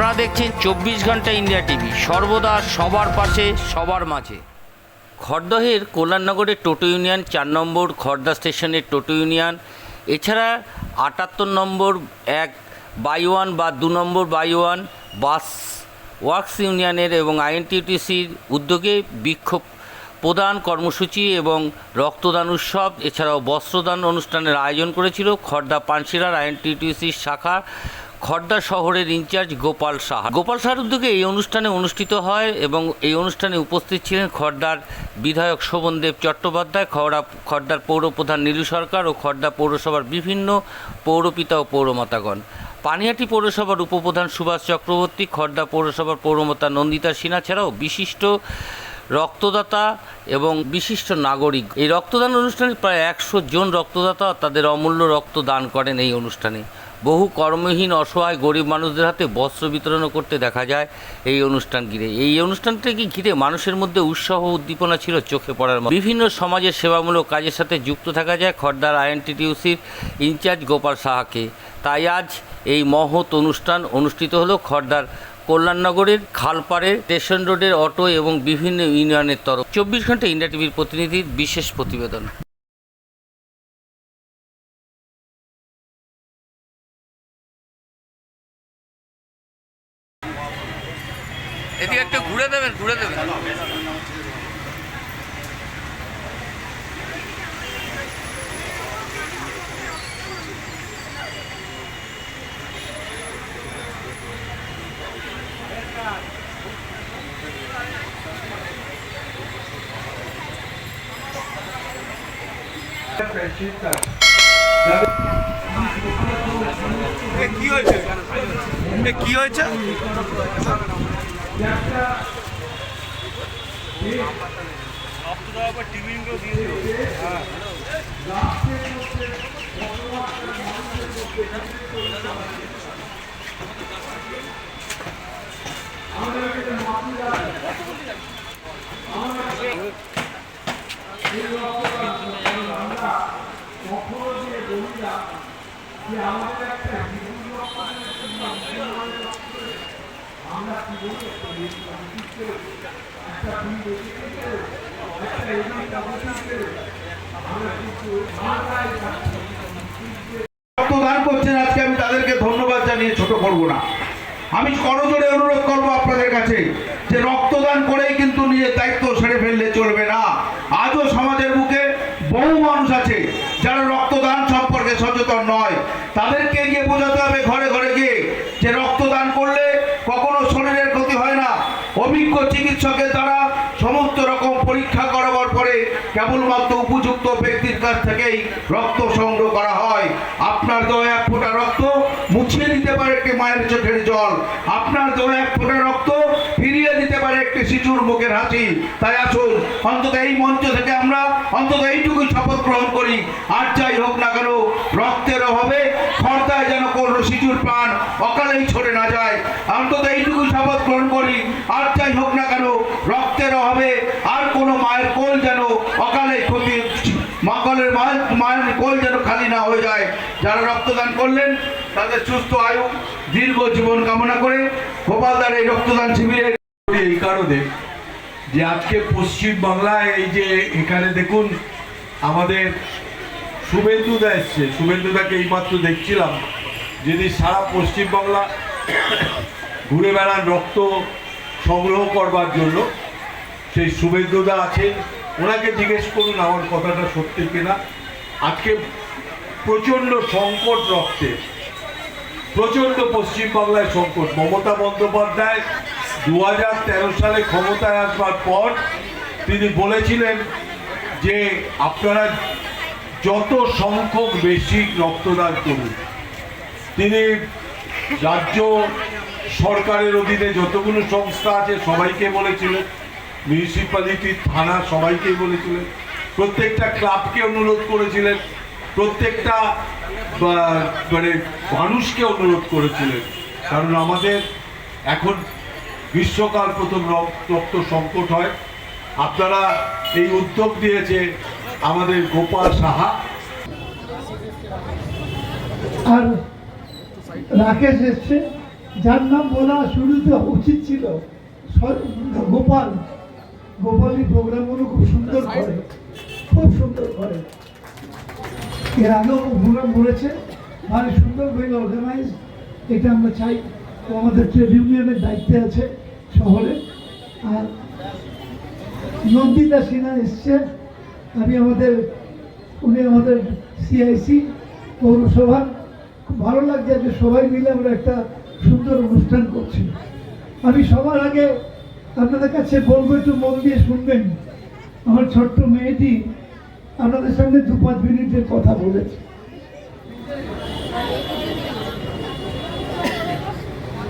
আপনারা দেখছেন চব্বিশ ঘণ্টা ইন্ডিয়া টিভি। সর্বদা সবার পাশে, সবার মাঝে। খড়দহের কল্যাণনগরের টোটো ইউনিয়ন, চার নম্বর খড়দা স্টেশনের টোটো ইউনিয়ন, এছাড়া আটাত্তর নম্বর এক বাই ওয়ান বা দু নম্বর বাই ওয়ান বাস ওয়ার্কস ইউনিয়নের এবং আইএনটিটিসির উদ্যোগে বিক্ষোভ প্রদান কর্মসূচি এবং রক্তদান উৎসব, এছাড়াও বস্ত্রদান অনুষ্ঠানের আয়োজন করেছিল খর্দা পানশিরার আইএনটিটিসির শাখা খর্দা শহরের ইনচার্জ গোপাল সাহা। গোপাল সাহার উদ্যোগে এই অনুষ্ঠানে অনুষ্ঠিত হয় এবং এই অনুষ্ঠানে উপস্থিত ছিলেন খর্দার বিধায়ক শোভনদেব চট্টোপাধ্যায় খড়া খর্দার পৌরপ্রধান নীলু সরকার ও খর্দা পৌরসভার বিভিন্ন পৌরপিতা ও পৌরমাতাগণ। পানিহাটি পৌরসভার উপপ্রধান সুভাষ চক্রবর্তী, খর্দা পৌরসভার পৌরমাতা নন্দিতা সিনহা ছাড়াও বিশিষ্ট রক্তদাতা এবং বিশিষ্ট নাগরিক। এই রক্তদান অনুষ্ঠানে প্রায় একশো জন রক্তদাতা তাদের অমূল্য রক্ত দান করেন এই অনুষ্ঠানে। বহু কর্মহীন, অসহায়, গরিব মানুষদের হাতে বস্ত্র বিতরণও করতে দেখা যায় এই অনুষ্ঠান ঘিরে। এই অনুষ্ঠানটাকে ঘিরে মানুষের মধ্যে উৎসাহ উদ্দীপনা ছিল চোখে পড়ার মতো? বিভিন্ন সমাজের সেবামূলক কাজের সাথে যুক্ত থাকা যায় খর্দার আইএনটিটিউসির ইনচার্জ গোপাল সাহাকে। তাই আজ এই মহৎ অনুষ্ঠান অনুষ্ঠিত হলো খর্দার কল্যাণনগরের খালপাড়ের স্টেশন রোডের অটো এবং বিভিন্ন ইউনিয়নের তরফ। চব্বিশ ঘণ্টা ইন্ডিয়া টিভির প্রতিনিধির বিশেষ প্রতিবেদন এদিকে একটু ঘুরে দেবেন ঘুরে দেবেন এ কি হয়েছে কি হয়েছে রক্তদান করছেন আজকে আমি তাদেরকে ধন্যবাদ জানিয়ে ছোট করব না। আমি করজোড়ে অনুরোধ করব আপনাদের কাছে যে রক্তদান করেই কিন্তু নিজের দায়িত্ব সেরে ফেললে চলবে না। আজও সমাজের বুকে বহু মানুষ আছে যারা রক্তদান সচেতন নয়। তাদেরকে গিয়ে বোঝাতে হবে ঘরে ঘরে গিয়ে যে রক্তদান করলে কখনো শরীরের ক্ষতি হয় না। অভিজ্ঞ চিকিৎসকের দ্বারা সমস্ত রকম পরীক্ষা করাবার পরে কেবলমাত্র উপযুক্ত ব্যক্তির কাছ থেকেই রক্ত সংগ্রহ করা হয়। আপনার দেওয়া এক ফোঁটা রক্ত মুছিয়ে দিতে পারে একটি মায়ের চোখের জল। আপনার দেওয়া এক ফোঁটা রক্ত ফিরিয়ে দিতে শিশুর মুখের হাসি তাই আসুন, অন্তত এই মঞ্চ থেকে আমরা অন্তত এইটুকুই শপথ গ্রহণ করি। আর যাই হোক না কেন, রক্তের অভাবে খর্দায় যেন কোনো শিশুর প্রাণ অকালেই ছড়ে না যায়। অন্তত এইটুকুই শপথ গ্রহণ করি। আর যাই হোক না কেন, রক্তের অভাবে আর কোনো মায়ের কোল যেন অকালে ক্ষতি মায়ের মায়ের কোল যেন খালি না হয়ে যায়। যারা রক্তদান করলেন, তাদের সুস্থ আয়ু, দীর্ঘ জীবন কামনা করে গোপালদার এই রক্তদান শিবিরের এই কারণে যে আজকে পশ্চিম বাংলায় এই যে এখানে দেখুন আমাদের শুভেন্দুদা এসছে। শুভেন্দুদাকে এইমাত্র দেখছিলাম, যিনি সারা পশ্চিম বাংলা ঘুরে বেড়ান রক্ত সংগ্রহ করবার জন্য। সেই শুভেন্দুদা আছেন। ওনাকে জিজ্ঞেস করুন আমার কথাটা সত্যি কিনা। আজকে প্রচণ্ড সংকট রক্তের প্রচণ্ড পশ্চিমবাংলায় সংকট। মমতা বন্দ্যোপাধ্যায় দু হাজার তেরো সালে ক্ষমতায় আসবার পর তিনি বলেছিলেন যে আপনারা যত সংখ্যক বেশি রক্তদান করুন। তিনি রাজ্য সরকারের অধীনে যতগুলো সংস্থা আছে সবাইকে বলেছিলেন মিউনিসিপ্যালিটি থানা সবাইকেই বলেছিলেন, প্রত্যেকটা ক্লাবকে অনুরোধ করেছিলেন, প্রত্যেকটা মানে মানুষকে অনুরোধ করেছিলেন। কারণ আমাদের এখন গ্রীষ্মকাল প্রথম রক- রক্ত সংকট হয়। আপনারা এই উদ্যোগ দিয়েছে আমাদের গোপাল সাহা। আর রাকেশ এসছে, যার নাম বলা শুরুতে উচিত ছিল গোপাল। গোপালী প্রোগ্রামগুলো খুব সুন্দর করে, খুব সুন্দর করে। এর আগেও প্রোগ্রাম করেছে মানে সুন্দরভাবে অর্গানাইজ এটা আমরা চাই। ও আমাদের ট্রেড ইউনিয়নের দায়িত্বে আছে শহরে। আর নন্দিতা সিনহা এসছে আমি আমাদের, উনি আমাদের সিআইসি পৌরসভা। খুব ভালো লাগছে যে সবাই মিলে আমরা একটা সুন্দর অনুষ্ঠান করছি। আমি সবার আগে আপনাদের কাছে বলব, একটু মন দিয়ে শুনবেন। আমার ছোট্ট মেয়েটি আপনাদের সঙ্গে দু পাঁচ মিনিটের কথা বলেছে।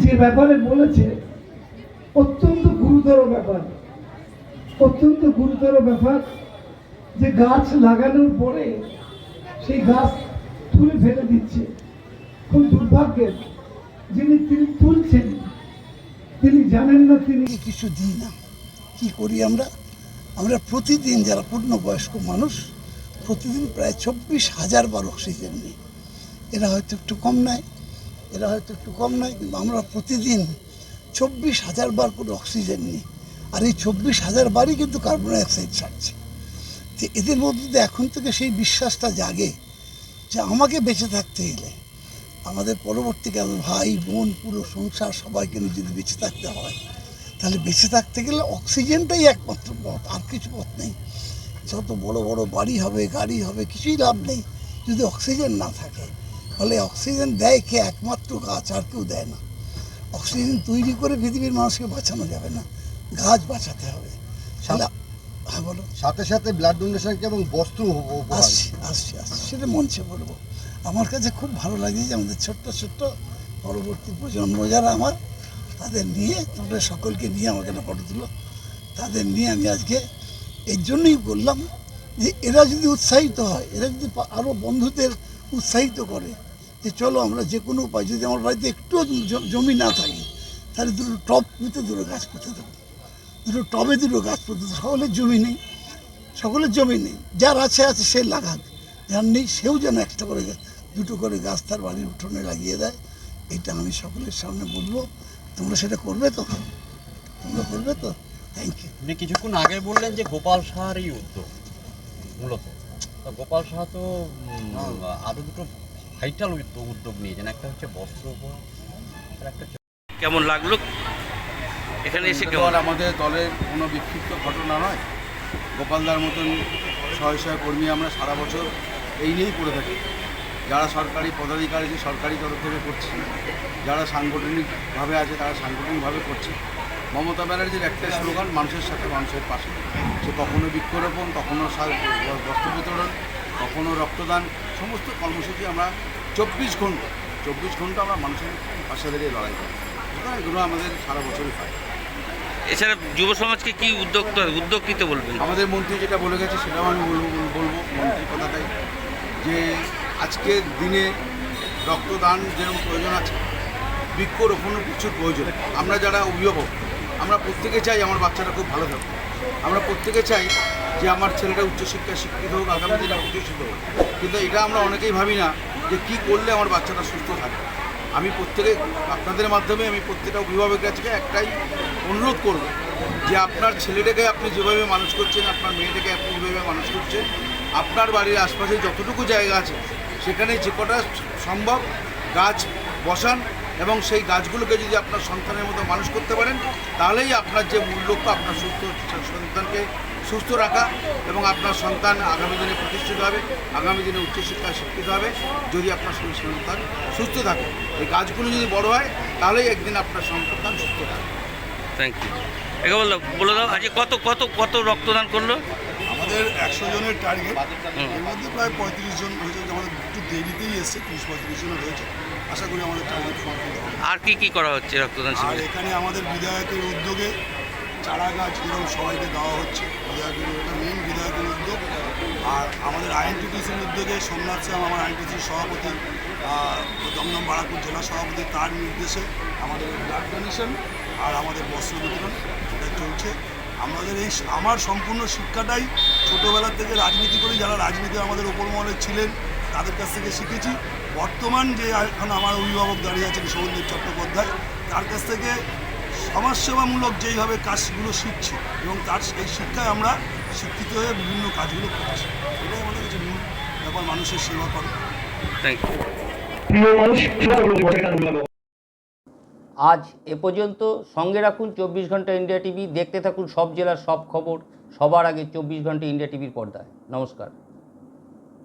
যে ব্যাপারে বলেছে, অত্যন্ত গুরুতর ব্যাপার। অত্যন্ত গুরুতর ব্যাপার যে গাছ লাগানোর পরে সেই গাছ তুলে ফেলে দিচ্ছে। খুব দুর্ভাগ্যের, যিনি তিনি তুলছেন, তিনি জানেন না তিনি কিছু দিই না। কি করি আমরা? আমরা প্রতিদিন যারা পূর্ণবয়স্ক মানুষ, প্রতিদিন প্রায় চব্বিশ হাজার বার অক্সিজেন নিই। এরা হয়তো একটু কম নেয়। এরা হয়তো একটু কম নয়, কিন্তু আমরা প্রতিদিন চব্বিশ হাজার বার করে অক্সিজেন নিই। আর এই চব্বিশ হাজার বারই কিন্তু কার্বন ডাইঅক্সাইড ছাড়ছে। তো এদের মধ্যে এখন থেকে সেই বিশ্বাসটা জাগে যে আমাকে বেঁচে থাকতে গেলে আমাদের পরবর্তীকালে ভাই, বোন, পুরো সংসার সবাইকে যদি বেঁচে থাকতে হয়, তাহলে বেঁচে থাকতে গেলে অক্সিজেনটাই একমাত্র পথ, আর কিছু পথ নেই। যত বড় বড় বাড়ি হবে, গাড়ি হবে, কিছুই লাভ নেই যদি অক্সিজেন না থাকে। ফলে অক্সিজেন দেয় কে একমাত্র গাছ আর কেউ দেয় না। অক্সিজেন তৈরি করে পৃথিবীর মানুষকে বাঁচানো যাবে না গাছ বাঁচাতে হবে। তাহলে হ্যাঁ বলো। সাথে সাথে ব্লাড ডোনেশন এবং বস্ত্র আসছি আসছি আসছি। সেটা মঞ্চে বলব। আমার কাছে খুব ভালো লাগে যে আমাদের ছোট্ট ছোট্ট পরবর্তী প্রজন্ম যারা আমার তাদের নিয়ে তোমরা সকলকে নিয়ে আমাকে একটা ফটো তুলো। তাদের নিয়ে আমি আজকে এর জন্যই বললাম যে এরা যদি উৎসাহিত হয় এরা যদি আরও বন্ধুদের উৎসাহিত করে যে চলো আমরা যে কোনো উপায়, যদি আমার বাড়িতে একটু জমি না থাকে, তাহলে দুটো টপ পুঁতে দুটো গাছ পুঁতে দেবো। দুটো টবে দুটো গাছ পুঁতে সকলের জমি নেই, সকলের জমি নেই। যার আছে আছে, সে লাগাক। যার নেই, সেও যেন একটা করে দুটো করে গাছ তার বাড়ির উঠোনে লাগিয়ে দেয়। এটা আমি সকলের সামনে বলব। তোমরা সেটা করবে তো? তোমরা করবে তো? থ্যাংক ইউ আপনি কিছুক্ষণ আগে বললেন যে গোপাল সাহার এই উদ্যোগ, মূলত। গোপাল সাহা তো উম, আরও দুটো ভাইটাল উদ্যোগ উদ্যোগ নিয়েছেন একটা হচ্ছে বস্ত্র একটা হচ্ছে কেমন লাগল? এখানে এসে কেমন? আমাদের দলের কোনো বিক্ষিপ্ত ঘটনা নয়। গোপালদার মতন শয়ে শয়ে কর্মী আমরা সারা বছর এই নিয়েই করে থাকি। যারা সরকারি পদাধিকারী আছে সরকারি তরফ থেকে করছে। যারা সাংগঠনিকভাবে আছে তারা সাংগঠনিকভাবে করছে। মমতা ব্যানার্জির একটাই স্লোগান মানুষের সাথে মানুষের পাশে। সে কখনো বৃক্ষরোপণ কখনো বস্ত্র বিতরণ কখনো রক্তদান সমস্ত কর্মসূচি আমরা চব্বিশ ঘণ্টা চব্বিশ ঘণ্টা আমরা মানুষের পাশে দাঁড়িয়ে লড়াই করি। সুতরাং এগুলো আমাদের সারা বছরই পাই এছাড়া যুব সমাজকে কি উদ্যোগ উদ্যোগ নিতে বলবেন? আমাদের মন্ত্রী যেটা বলে গেছে সেটাও আমি বলব বলব মন্ত্রীর কথাটাই। যে আজকের দিনে রক্তদান যেরকম প্রয়োজন আছে বৃক্ষরোপণও প্রচুর প্রয়োজন। আমরা যারা অভিভাবক আমরা প্রত্যেকে চাই আমার বাচ্চাটা খুব ভালো থাকুক। আমরা প্রত্যেকে চাই যে আমার ছেলেটা উচ্চশিক্ষায় শিক্ষিত হোক, আগামী দিনে প্রতিষ্ঠিত হোক। কিন্তু এটা আমরা অনেকেই ভাবি না যে কী করলে আমার বাচ্চাটা সুস্থ থাকে। আমি প্রত্যেকে, আপনাদের মাধ্যমে আমি প্রত্যেকটা অভিভাবকের কাছে একটাই অনুরোধ করব যে আপনার ছেলেটাকে আপনি যেভাবে মানুষ করছেন, আপনার মেয়েটাকে আপনি যেভাবে মানুষ করছেন, আপনার বাড়ির আশপাশে যতটুকু জায়গা আছে, সেখানে যে কটা সম্ভব গাছ বসান এবং সেই গাছগুলোকে যদি আপনার সন্তানের মতো মানুষ করতে পারেন, তাহলেই আপনার যে মূল লক্ষ্য, আপনার সুস্থ সন্তানকে সুস্থ রাখা এবং আপনার সন্তান আগামী দিনে প্রতিষ্ঠিত হবে আগামী দিনে উচ্চশিক্ষায় শিক্ষিত হবে যদি আপনার সন্তান সুস্থ থাকে। এই গাছগুলো যদি বড় হয় তাহলেই একদিন আপনার সন্তান সুস্থ থাকে থ্যাংক ইউ একে বলল বলে দাও আজকে কত কত কত রক্তদান করল? আমাদের একশো জনের টার্গেট এর মধ্যে প্রায় পঁয়ত্রিশ জন হয়েছে আমাদের একটু দেরিতেই এসছে তিরিশ পঁয়ত্রিশ জন হয়েছে। আশা করি আমাদের টার্গেট হবে। আর কি কি করা হচ্ছে রক্তদান আর এখানে আমাদের বিধায়কের উদ্যোগে চারা গাছ যেরকম সবাইকে দেওয়া হচ্ছে বিধায়কের এটা মেন বিধায়কের উদ্যোগ। আর আমাদের আইএনটিটিসির উদ্যোগে সোমনাথ শ্যাম আমার আইএনটিসির সভাপতি দমদম বারাকপুর জেলা সভাপতি, তার নির্দেশে আমাদের ব্লাড ডোনেশন আর আমাদের বস্ত্র বিতরণ এটা চলছে। আমাদের এই আমার সম্পূর্ণ শিক্ষাটাই ছোটোবেলা থেকে রাজনীতি করি, যারা রাজনীতি আমাদের ওপর মহলে ছিলেন, তাদের কাছ থেকে শিখেছি। বর্তমান যে এখন আমার অভিভাবক দাঁড়িয়ে আছেন সৌন্দর চট্টোপাধ্যায়, তার কাছ থেকে সমাজসেবামূলক যেইভাবে কাজগুলো শিখছি এবং তার এই শিক্ষায় আমরা শিক্ষিত হয়ে বিভিন্ন কাজগুলো করছি। এটাই আমাদের কাছে মূল ব্যাপার মানুষের সেবা করা। থ্যাংক ইউ আজ এ পর্যন্ত সঙ্গে রাখুন চব্বিশ ঘণ্টা ইন্ডিয়া টিভি দেখতে থাকুন সব জেলার সব খবর সবার আগে চব্বিশ ঘণ্টা ইন্ডিয়া টিভির পর্দায়। নমস্কার।